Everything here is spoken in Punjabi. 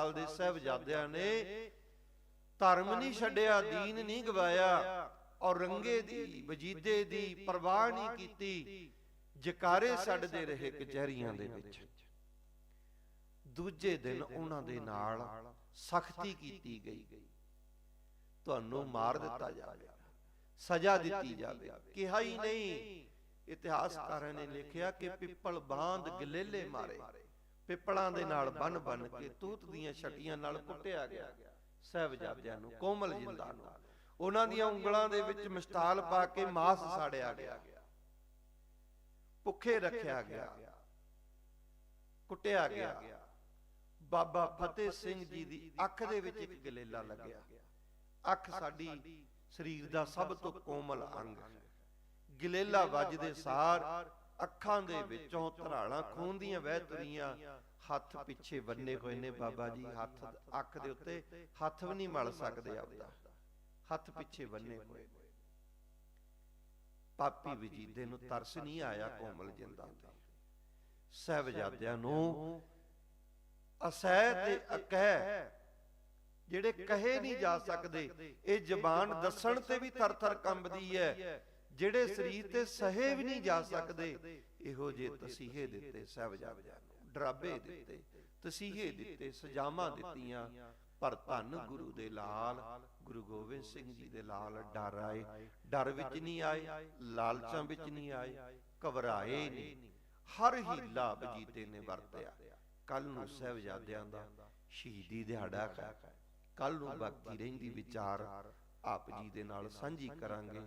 ਸਾਲ ਦੇ ਸਹਿਬਜ਼ਾਦਿਆਂ ਨੇ ਧਰਮ ਨਹੀਂ ਛੱਡਿਆ ਦੀਨ ਨਹੀਂ ਗਵਾਇਆ ਔਰ ਰੰਗੇ ਦੀ ਵਜੀਦੇ ਦੀ ਪਰਵਾਹ ਨਹੀਂ ਕੀਤੀ ਜਕਾਰੇ ਛੱਡਦੇ ਰਹੇ ਕਚਹਿਰੀਆਂ ਦੇ ਵਿੱਚ। ਦੂਜੇ ਦਿਨ ਉਹਨਾਂ ਦੇ ਨਾਲ ਸਖਤੀ ਕੀਤੀ ਗਈ। ਤੁਹਾਨੂੰ ਮਾਰ ਦਿੱਤਾ ਜਾਵੇਗਾ ਸਜ਼ਾ ਦਿੱਤੀ ਜਾਵੇਗੀ ਕਿਹਾ ਹੀ ਨਹੀਂ ਇਤਿਹਾਸਕਾਰਾਂ ਨੇ ਲਿਖਿਆ ਕਿ ਪਿੱਪਲ ਬਾਂਧ ਗਲੇਲੇ ਮਾਰੇ। ਪਿੱਪਲਾਂ ਦੇ ਨਾਲ ਬੰਨ ਬੰਨ ਕੇ ਤੂਤ ਦੀਆਂ ਛਟੀਆਂ ਨਾਲ ਕੁੱਟਿਆ ਗਿਆ। ਸਹਿਬਜ਼ਾਦਿਆਂ ਨੂੰ ਕੋਮਲ ਜਿੰਦਾ ਨੂੰ। ਉਹਨਾਂ ਦੀਆਂ ਉਂਗਲਾਂ ਦੇ ਵਿੱਚ ਮਸਤਾਲ ਪਾ ਕੇ ਮਾਸ ਸਾੜਿਆ ਗਿਆ। ਭੁੱਖੇ ਰੱਖਿਆ ਗਿਆ। ਕੁੱਟਿਆ ਗਿਆ। ਬਾਬਾ ਫਤਿਹ ਸਿੰਘ ਜੀ ਦੀ ਅੱਖ ਦੇ ਵਿੱਚ ਇੱਕ ਗਲੇਲਾ ਲੱਗਿਆ। ਅੱਖ ਸਾਡੀ ਸਰੀਰ ਦਾ ਸਭ ਤੋਂ ਕੋਮਲ ਅੰਗ ਹੈ। ਗਲੇਲਾ ਵੱਜਦੇ ਸਾਰ ਅੱਖਾਂ ਦੇ ਵਿੱਚੋਂ ਧਰਾਲਾਂ ਖੂਨ ਦੀਆਂ ਵਹਿ ਤੁਰੀਆਂ ਹੱਥ ਪਿੱਛੇ ਬੰਨੇ ਹੋਏ ਨੇ ਬਾਬਾ ਜੀ ਹੱਥ ਅੱਖ ਦੇ ਉੱਤੇ ਹੱਥ ਵੀ ਨਹੀਂ ਮਲ ਸਕਦੇ ਆਪਦਾ। ਹੱਥ ਪਿੱਛੇ ਬੰਨੇ ਹੋਏ ਪਾਪੀ ਵਜੀਦੇ ਨੂੰ ਤਰਸ ਨਹੀਂ ਆਇਆ ਕੋਮਲ ਜਿੰਦਾ ਤੇ। ਸਹਿਬਜ਼ਾਦਿਆਂ ਨੂੰ ਅਸਹਿ ਤੇ ਅਕਹਿ ਜਿਹੜੇ ਕਹੇ ਨਹੀਂ ਜਾ ਸਕਦੇ ਇਹ ਜ਼ਬਾਨ ਦੱਸਣ ਤੇ ਵੀ ਥਰ-ਥਰ ਕੰਬਦੀ ਹੈ। ਜਿਹੜੇ ਸਰੀਰ ਤੇ ਸਹੇ ਵੀ ਨਹੀਂ ਜਾ ਸਕਦੇ ਇਹੋ ਜੇ ਤਸੀਹੇ ਦਿੱਤੇ ਸਹਿਬਜ਼ਾਦਿਆਂ ਨੂੰ ਡਰਾਬੇ ਦਿੱਤੇ ਤਸੀਹੇ ਦਿੱਤੇ ਸਜ਼ਾਵਾਂ ਦਿੱਤੀਆਂ ਪਰ ਧੰਨ ਗੁਰੂ ਦੇ ਲਾਲ ਗੁਰੂ ਗੋਬਿੰਦ ਸਿੰਘ ਜੀ ਦੇ ਲਾਲ ਡਰ ਆਏ ਡਰ ਵਿੱਚ ਨਹੀਂ ਆਏ ਲਾਲਚਾਂ ਵਿੱਚ ਨਹੀਂ ਆਏ ਘਬਰਾਏ ਨਹੀਂ ਹਰ ਹੀਲਾ ਬਜੀਤੇ ਨੇ ਵਰਤਿਆ। ਕੱਲ ਨੂੰ ਸਹਿਬਜ਼ਾਦਿਆਂ ਦਾ ਸ਼ਹੀਦੀ ਦਿਹਾੜਾ ਹੈ। ਕੱਲ ਨੂੰ ਬਾਕੀ ਰਹਿੰਦੀ ਵਿਚਾਰ ਆਪ ਜੀ ਦੇ ਨਾਲ ਸਾਂਝੀ ਕਰਾਂਗੇ।